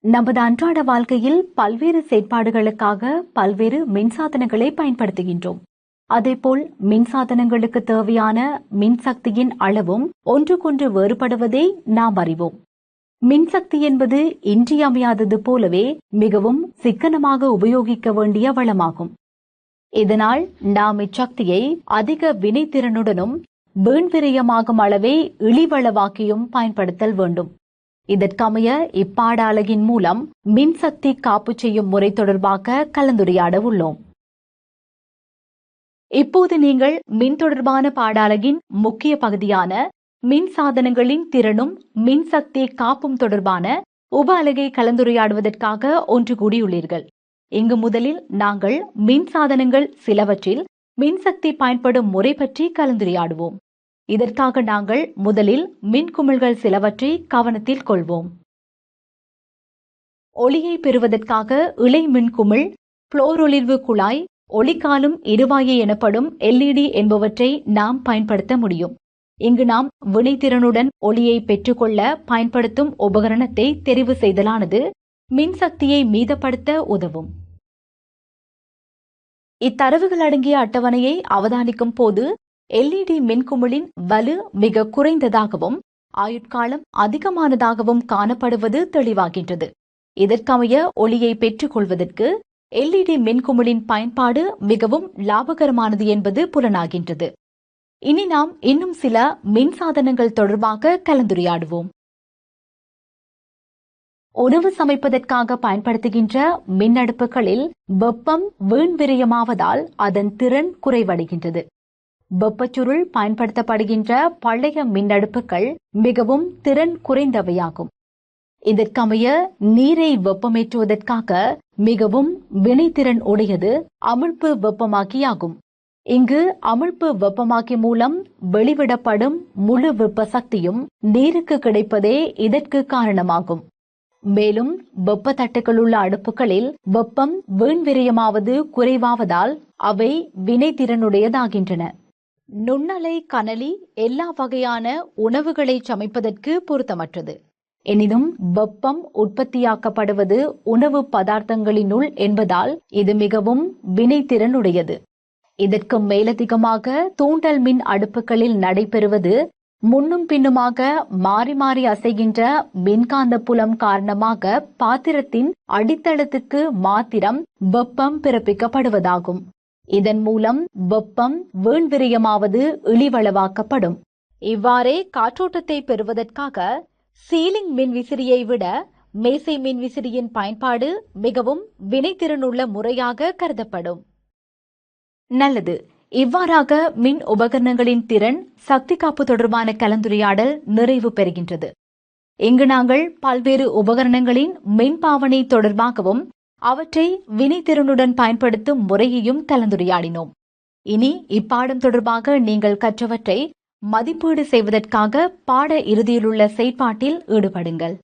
நமது அன்றாட வாழ்க்கையில் பல்வேறு செயற்பாடுகளுக்காக பல்வேறு மின்சாதனங்களை பயன்படுத்துகின்றோம். அதேபோல் மின்சாதனங்களுக்கு தேவையான மின்சக்தியின் அளவும் ஒன்றுக்கொன்று வேறுபடுவதை நாம் அறிவோம். மின்சக்தி என்பது இன்றியமையாதது போலவே மிகவும் சிக்கனமாக உபயோகிக்க வேண்டிய வளமாகும். இதனால் நாம் இச்சக்தியை அதிக வினைத்திறனுடனும் வீண்விரயமாகும் அளவே இழிவளவாக்கியும் பயன்படுத்தல் வேண்டும். இதற்கமைய இப்பாடாலகின் மூலம் மின்சக்தி காப்பு செய்யும் முறை தொடர்பாக கலந்துரையாட உள்ளோம். இப்போது நீங்கள் மின் தொடர்பான பாடாலகின் முக்கிய பகுதியான மின் சாதனங்களின் திறனும் மின்சக்தி காப்பும் தொடர்பான உப அலகை கலந்துரையாடுவதற்காக ஒன்று கூடியுள்ளீர்கள். இங்கு முதலில் நாங்கள் மின் சாதனங்கள் சிலவற்றில் மின்சக்தி பயன்படும் முறை பற்றி கலந்துரையாடுவோம். இதற்காக நாங்கள் முதலில் மின்குமிழ்கள் சிலவற்றை கவனத்தில் கொள்வோம். ஒளியை பெறுவதற்காக இலை மின்குமிழ் புளோரொளிர்வு குழாய் ஒளிக்காலும் இருவாயை எனப்படும் எல்இடி என்பவற்றை நாம் பயன்படுத்த முடியும். இங்கு நாம் வினைத்திறனுடன் ஒளியை பெற்றுக்கொள்ள பயன்படுத்தும் உபகரணத்தை தெரிவு செய்தலானது மின்சக்தியை மீதப்படுத்த உதவும். இத்தரவுகள் அடங்கிய அட்டவணையை அவதானிக்கும் போது எல்இடி மின்குமிழின் வலு மிக குறைந்ததாகவும் ஆயுட்காலம் அதிகமானதாகவும் காணப்படுவது தெளிவாகின்றது. இதற்கமைய ஒளியை பெற்றுக்கொள்வதற்கு எல்இடி மின்குமிழின் பயன்பாடு மிகவும் லாபகரமானது என்பது புலனாகின்றது. இனி நாம் இன்னும் சில மின்சாதனங்கள் தொடர்பாக கலந்துரையாடுவோம். உணவு சமைப்பதற்காக பயன்படுத்துகின்ற மின் அடுப்புகளில் வெப்பம் வீண் விரயமாவதால் அதன் திறன் குறைவடைகின்றது. வெப்பச்சுருள் பயன்படுத்தப்படுகின்ற பழைய மின்னடுப்புகள் மிகவும் திறன் குறைந்தவையாகும். இதற்கமைய நீரை வெப்பமேற்றுவதற்காக மிகவும் வினைத்திறன் உடையது அமிழ்ப்பு வெப்பமாக்கியாகும். இங்கு அமிழ்ப்பு வெப்பமாக்கி மூலம் வெளிவிடப்படும் முழு வெப்ப சக்தியும் நீருக்கு கிடைப்பதே இதற்கு காரணமாகும். மேலும் வெப்ப தட்டுகள் உள்ள அடுப்புகளில் வெப்பம் வீண் விரயமாவது குறைவாவதால் அவை வினைத்திறனுடையதாகின்றன. நுண்ணலை கனலி எல்லா வகையான உணவுகளை சமைப்பதற்கு பொருத்தமற்றது. எனினும் வெப்பம் உற்பத்தியாக்கப்படுவது உணவு பதார்த்தங்களினுள் என்பதால் இது மிகவும் வினைத்திறனுடையது. இதற்கு மேலதிகமாக தூண்டல் மின் அடுப்புகளில் நடைபெறுவது முன்னும் பின்னுமாக மாறி மாறி அசைகின்ற மின்காந்த புலம் காரணமாக பாத்திரத்தின் அடித்தளத்துக்கு மாத்திரம் வெப்பம் பிறப்பிக்கப்படுவதாகும். இதன் மூலம் வெப்பம் வீண்விரியமாவது இழிவளவாக்கப்படும். இவ்வாறே காற்றோட்டத்தை பெறுவதற்காக சீலிங் மின்விசிறியை விட மேசை மின்விசிறியின் பயன்பாடு மிகவும் வினைத்திறனுள்ள முறையாக கருதப்படும். நல்லது. இவ்வாறாக மின் உபகரணங்களின் திறன் சக்தி காப்பு தொடர்பான கலந்துரையாடல் நிறைவு பெறுகின்றது. இங்கு நாங்கள் பல்வேறு உபகரணங்களின் மின் பாவனை தொடர்பாகவும் அவற்றை வினைத்திறனுடன் பயன்படுத்தும் முறையையும் கலந்துரையாடினோம். இனி இப்பாடம் தொடர்பாக நீங்கள் கற்றவற்றை மதிப்பீடு செய்வதற்காக பாட இறுதியிலுள்ள செயற்பாட்டில் ஈடுபடுங்கள்.